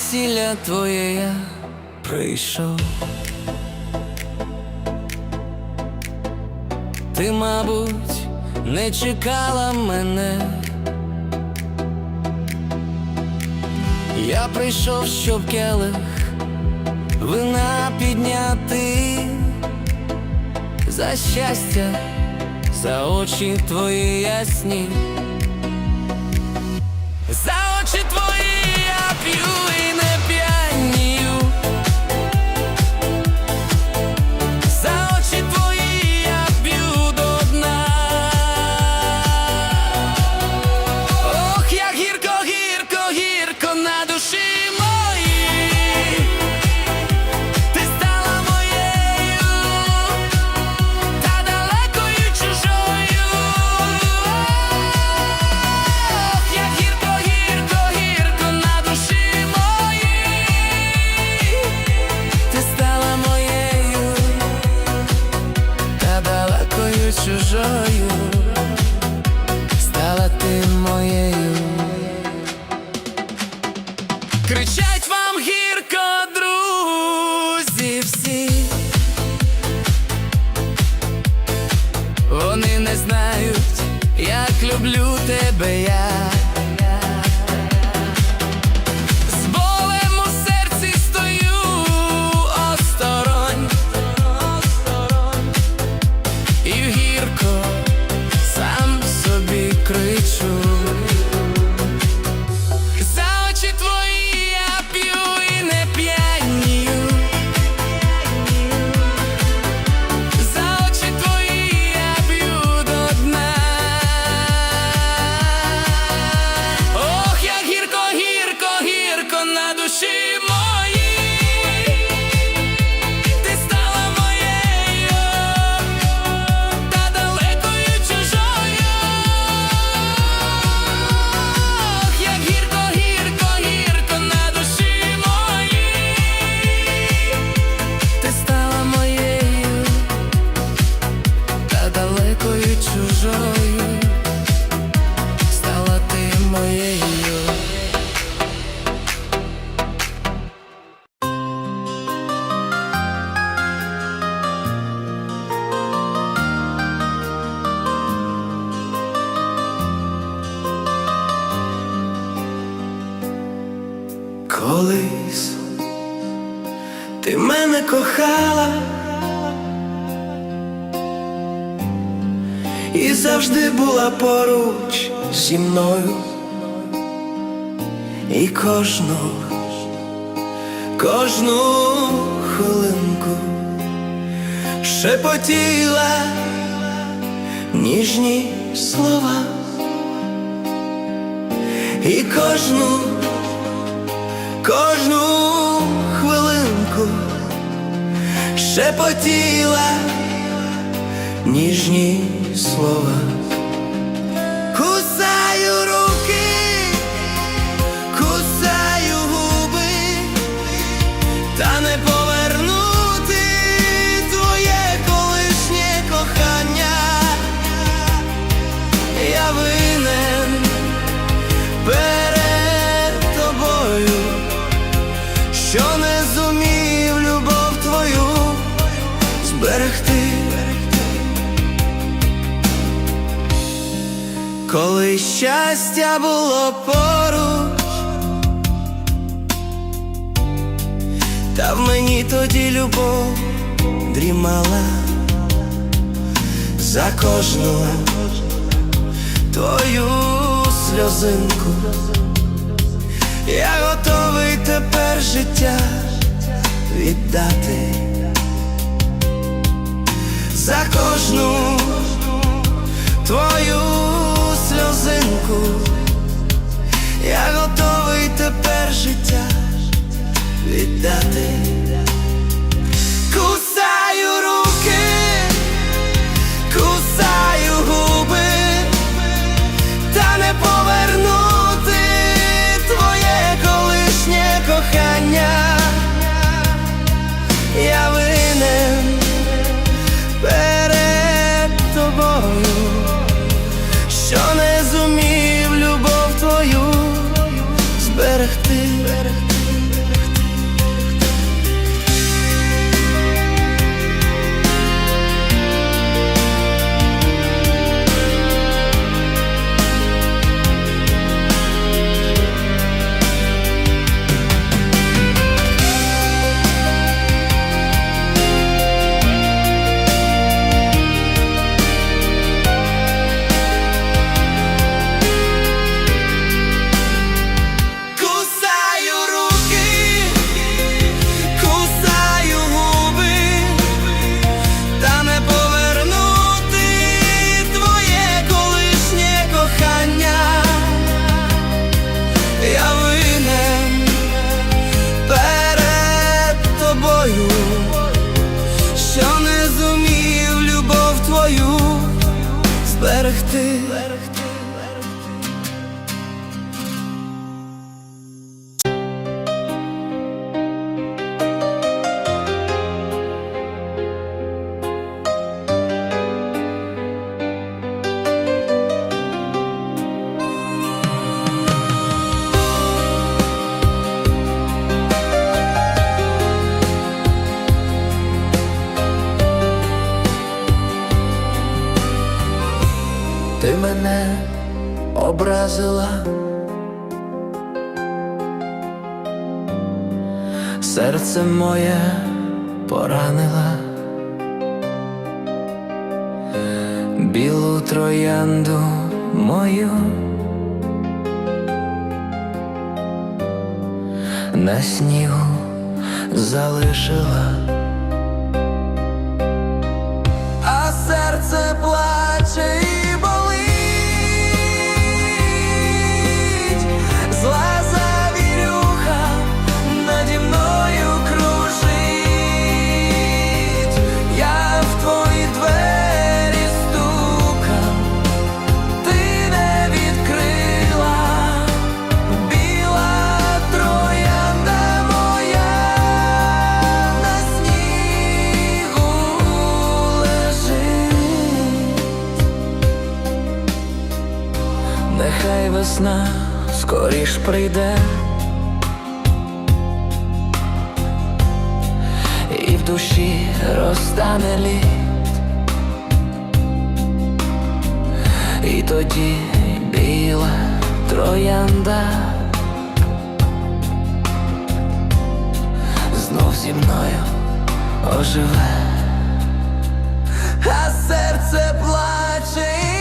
Весілля твоє я прийшов. Ти, мабуть, не чекала мене. Я прийшов, щоб келих вина підняти за щастя, за очі твої ясні. За очі твої чужою. Стала ти моєю. Колись ти мене кохала і завжди була поруч зі мною, і кожну, кожну хвилинку шепотіла ніжні слова, і кожну кожну хвилинку шепотіла ніжні слова. Щастя було поруч, та в мені тоді любов дрімала. За кожну твою сльозинку. Я готовий тепер життя віддати. За кожну твою сльозинку. Я готовий тепер життя віддати. Не été серце моє поранила, білу троянду мою, на снігу залишила, а серце плаче. нехай весна скоріш прийде. І в душі розтане лід, і тоді біла троянда знов зі мною оживе, а серце плаче.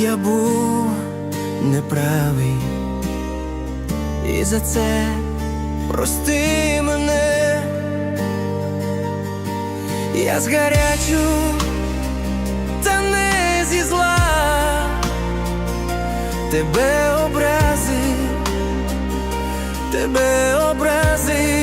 я був неправий, і за це прости мене, я згарячу, та не зі зла. Тебе образи, тебе образи.